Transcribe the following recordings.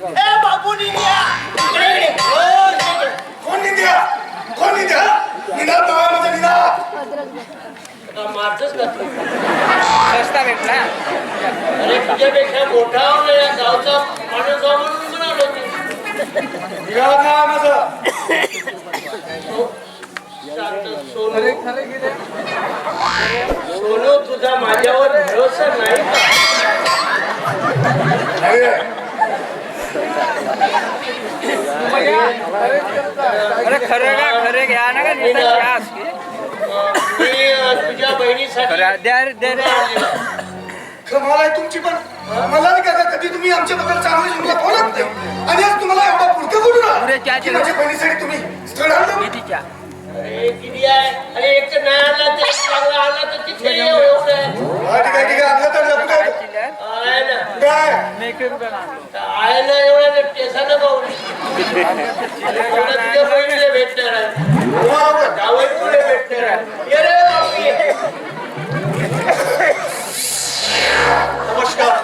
ए बाबू निंद्या इकडे इकडे. वर इकडे. कोण निंद्या कोण निंद्या निंदा बाबा म्हणजे माझ्या निंदा का मारतच का तू? रस्ता भेटला. अरे तुझ्यापेक्षा मोठा होऊन या गावचा माणूस जाऊ म्हणून म्हणालो तू निघाला ना माझं. हो. शांत सोनू. सोनू तुझा माझ्यावर भरोसा अरे खरं का खरे घ्या ना का मी मला तुमची पण मला नाही का कधी तुम्ही आमच्याबद्दल चांगली तुमला बोलत नाही? आणि आज तुम्हाला एवढा पुढचं बोलू ना? की माझ्या बहिणीसाठी तुम्ही स्थळ किती आहे? अरे एक नाही आयला एवढ्या पेसानं भाऊ तिथे भेटणार आहे. गावापुढे भेटणार नमस्कार.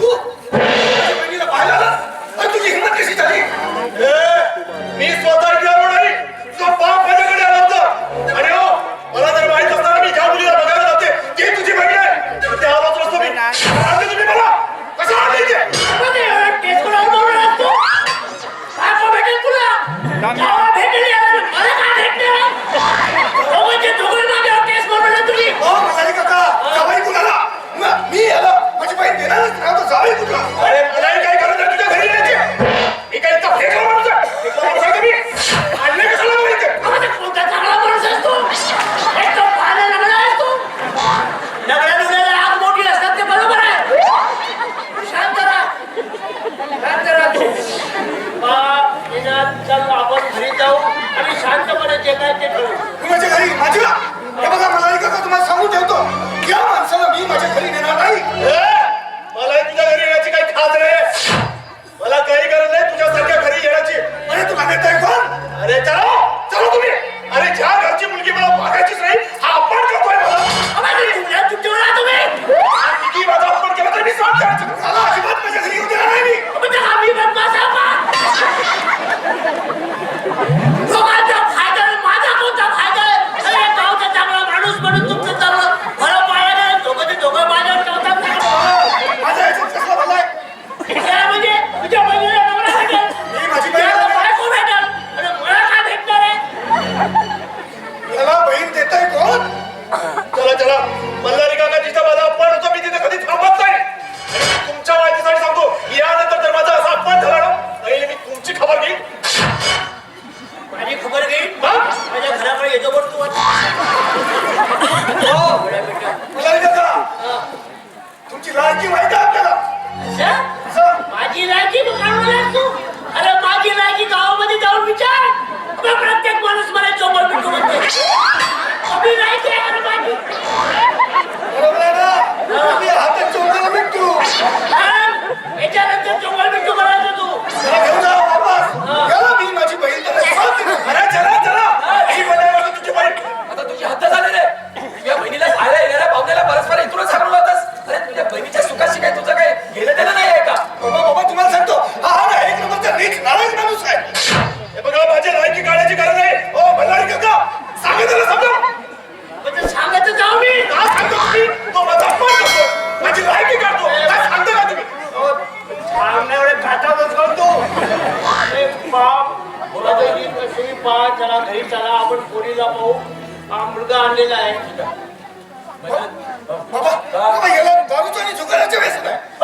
तू? पाहिला तुझी हिंमत कशी झाली? मी स्वतः চালাও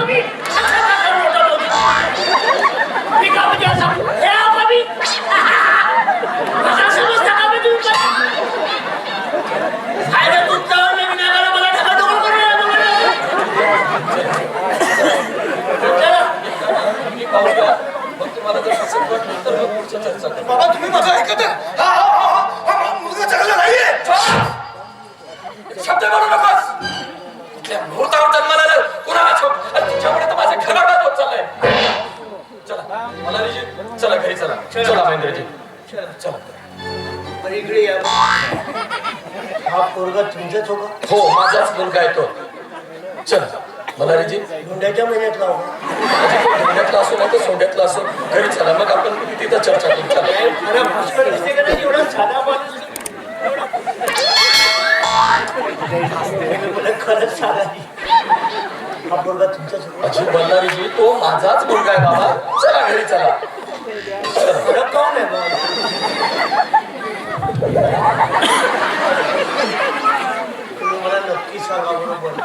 আমি चला महेंद्रजी चला. पण इकडे या. हा पोरगा तुमच्याच हो माझाच मुलगा आहे तो. चला मला रेजी मुंड्याच्या होता. सोंड्यातला असो नाही तर सोंड्यातला असो. घरी चला मग आपण तिथं चर्चा करू. चला. खरं भास्कर दिसते का नाही? एवढा साधा माणूस. मला खरंच साधा. हा पोरगा तुमच्याच बल्लारीजी तो माझाच मुलगा आहे बाबा. चला घरी चला खरं काऊन आहे मग तुम्ही मला नक्की सांगा बरोबर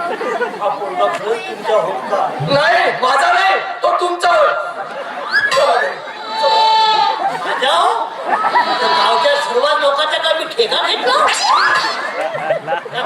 हा पोरगा खरंच तुमचा होत का? नाही माझा नाही तो तुमचा होय. गावच्या सर्व लोकांचा का मी ठेका घेतला? त्या